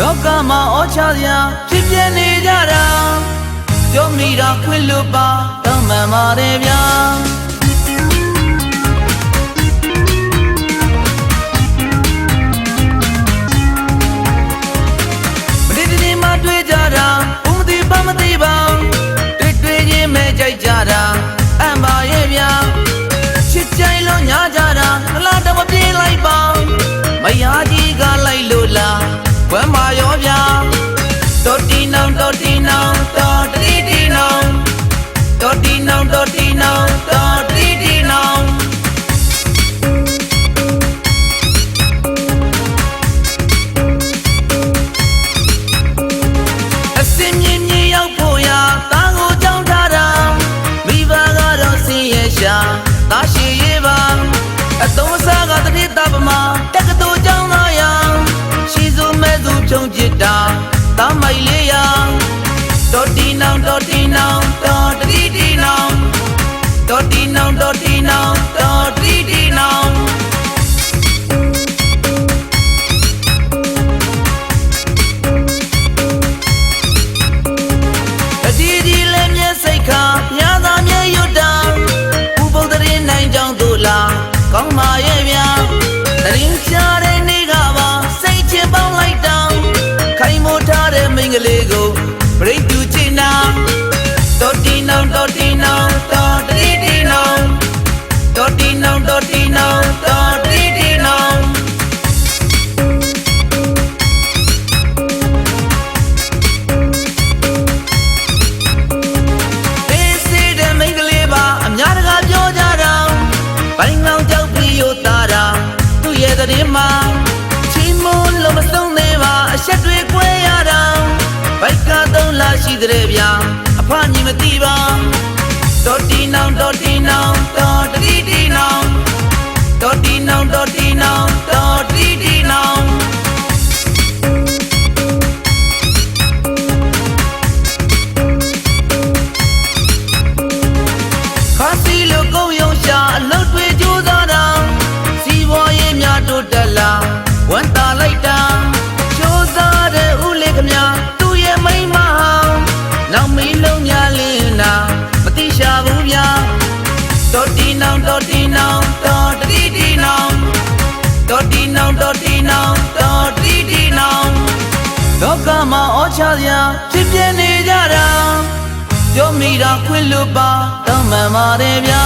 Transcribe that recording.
လောကမှာဩချစရာဖြစ်ပြနေကြတာပြောမိတာခွင့်လွတ်ပါတောင်းပန်ပါတယ်ဗျာ Dotty now, dotty now, dotty now, dotty now, dotty. တဲ့ဗျာအဖညီမသိပါတော်တီနောင်တော်တီနောင် လုံးများလင်းလာမတိရှာဘူးဗျာတော်တီနောင်တော်တီနောင်တော်တီတီနောင်တော်တီနောင်တော်တီနောင်တော်တီတီနောင်လောကမှာအောချစရာဖြစ်ပြနေကြတာပြောမိတာခွင့်လွတ်ပါတောင်းမှန်ပါတယ်ဗျာ